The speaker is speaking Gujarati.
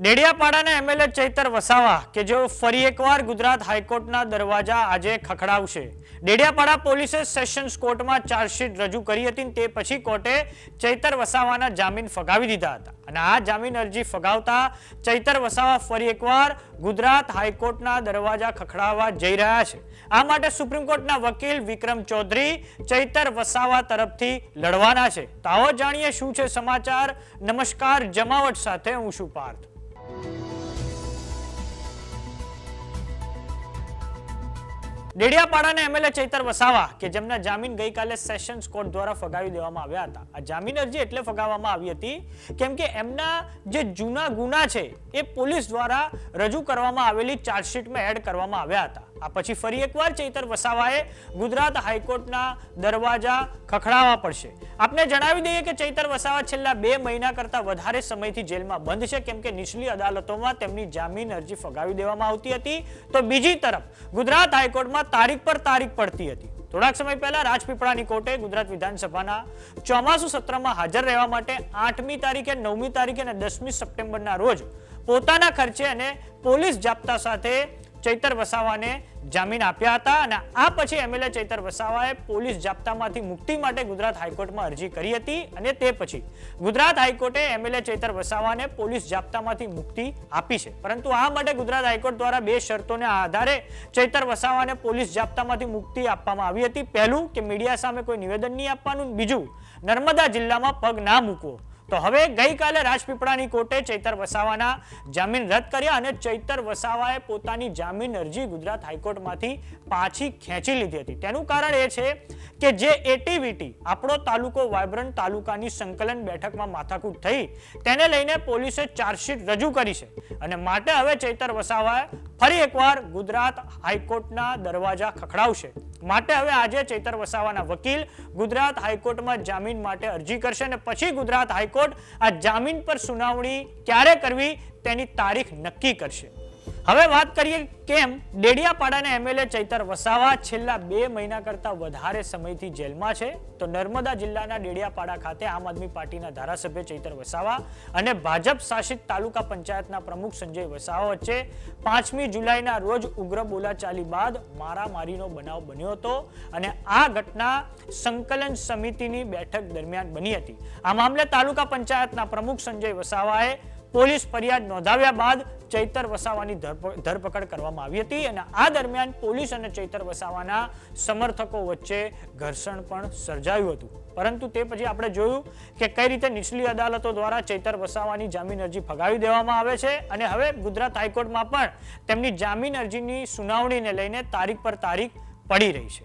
ડેડિયાપાડાના એમએલએ ચૈતર વસાવા કે જેઓ ફરી એકવાર ગુજરાત હાઈકોર્ટના દરવાજા આજે ખખડાવશે. ડેડિયાપાડા પોલીસે સેશન્સ કોર્ટમાં ચાર્જશીટ રજૂ કરી હતી તે પછી કોર્ટે ચૈતર વસાવાના જામીન ફગાવી દીધા હતા. અને આ જામીન અરજી ફગાવતા ચૈતર વસાવા ફરી એકવાર ગુજરાત હાઈકોર્ટના દરવાજા ખખડાવવા જઈ રહ્યા છે. આ માટે સુપ્રીમ કોર્ટના વકીલ વિક્રમ ચૌધરી ચૈતર વસાવા તરફથી લડવાના છે. તો આવો જાણીએ શું છે સમાચાર. નમસ્કાર, જમાવટ સાથે હું છું પાર્થ. ડેડિયાપાડાના એમએલએ ચૈતર વસાવા કે જેમના જામીન ગઈકાલે સેશન્સ કોર્ટ દ્વારા ફગાવી દેવામાં આવ્યા હતા. આ જામીન અરજી એટલે ફગાવવામાં આવી હતી કેમ કે એમના જે જૂના ગુના છે એ પોલીસ દ્વારા રજૂ કરવામાં આવેલી ચાર્જશીટમાં એડ કરવામાં આવ્યા હતા. આ પછી ફરી એકવાર ચૈતર વસાવાએ ગુજરાત હાઈકોર્ટના દરવાજા ખખડાવવા પડશે. આપને જણાવી દઈએ કે ચૈતર વસાવા છેલ્લા બે મહિના કરતા વધારે સમયથી જેલમાં બંધ છે. કેમ કે નીચલી અદાલતોમાં તેમની જામીન અરજી ફગાવી દેવામાં આવતી હતી. તો બીજી તરફ ગુજરાત હાઈકોર્ટમાં તારીખ પર તારીખ પડતી હતી. થોડાક સમય પહેલા રાજપીપળાની કોર્ટે ગુજરાત વિધાનસભાના ચોમાસુ સત્રમાં હાજર રહેવા માટે આઠમી તારીખે, નવમી તારીખે અને દસમી સપ્ટેમ્બરના રોજ પોતાના ખર્ચે અને પોલીસ જાપ્તા સાથે ચૈતર વસાવાને જામીન આપ્યા હતા અને આ પછી એમએલએ ચૈતર વસાવાએ પોલીસ જાપ્તામાંથી મુક્તિ માટે ગુજરાત હાઈકોર્ટમાં અરજી કરી હતી અને તે પછી ગુજરાત હાઈકોર્ટે એમએલએ ચૈતર વસાવાને પોલીસ જાપ્તામાંથી મુક્તિ આપી છે. પરંતુ આ માટે ગુજરાત હાઈકોર્ટ દ્વારા બે શરતોને આધારે ચૈતર વસાવાને પોલીસ જાપ્તામાંથી મુક્તિ આપવામાં આવી હતી. પહેલું કે મીડિયા સામે કોઈ નિવેદન નહીં આપવાનું, બીજું નર્મદા જિલ્લામાં પગ ના મૂકવો. તો હવે ગઈકાલે રાજપીપળાની કોર્ટે ચૈતર વસાવાના જામીન રદ કર્યા અને ચૈતર વસાવાએ પોતાની જામીન અરજી ગુજરાત હાઈકોર્ટમાંથી પાછી ખેંચી લીધી હતી. તેનું કારણ એ છે કે જે એટીવીટી આપણો તાલુકો વાયબ્રન્ટ તાલુકાની સંકલન બેઠકમાં માથાકૂટ થઈ, તેને લઈને પોલીસે ચાર્જશીટ રજૂ કરી છે અને માટે હવે ચૈતર વસાવાએ ફરી એકવાર ગુજરાત હાઈકોર્ટના દરવાજા ખખડાવશે. માટે હવે આજે ચૈતર વસાવાના વકીલ ગુજરાત હાઈકોર્ટમાં જામીન માટે અરજી કરશે અને પછી ગુજરાત હાઈકોર્ટ આ જામીન પર સુનાવણી ક્યારે કરવી તેની તારીખ નક્કી કરશે. હવે વાત કરીએ કેમ ડેડિયાપાડાના એમએલએ ચૈતર વસાવા છેલ્લા બે મહિના કરતા વધારે સમયથી જેલમાં છે? તો નર્મદા જિલ્લાના ડેડિયાપાડા ખાતે આમ આદમી પાર્ટીના ધારાસભ્ય ચૈતર વસાવા અને ભાજપ શાસિત તાલુકા પંચાયતના પ્રમુખ સંજય વસાવા વચ્ચે પાંચમી જુલાઈના રોજ ઉગ્ર બોલાચાલી બાદ મારામારીનો બનાવ બન્યો હતો અને આ ઘટના સંકલન સમિતિની બેઠક દરમિયાન બની હતી. આ મામલે તાલુકા પંચાયતના પ્રમુખ સંજય વસાવાએ પોલીસ ફરિયાદ નોંધાવ્યા બાદ ચૈતર વસાવાની ધરપ- ધરપકડ કરવામાં આવી હતી અને આ દરમિયાન પોલીસ અને ચૈતર વસાવાના સમર્થકો વચ્ચે ઘર્ષણ પણ સર્જાયું હતું. પરંતુ તે પછી આપણે જોયું કે કઈ રીતે નીચલી અદાલતો દ્વારા ચૈતર વસાવાની જામીન અરજી ફગાવી દેવામાં આવે છે અને હવે ગુજરાત હાઈકોર્ટમાં પણ તેમની જામીન અરજીની સુનાવણીને લઈને તારીખ પર તારીખ પડી રહી છે.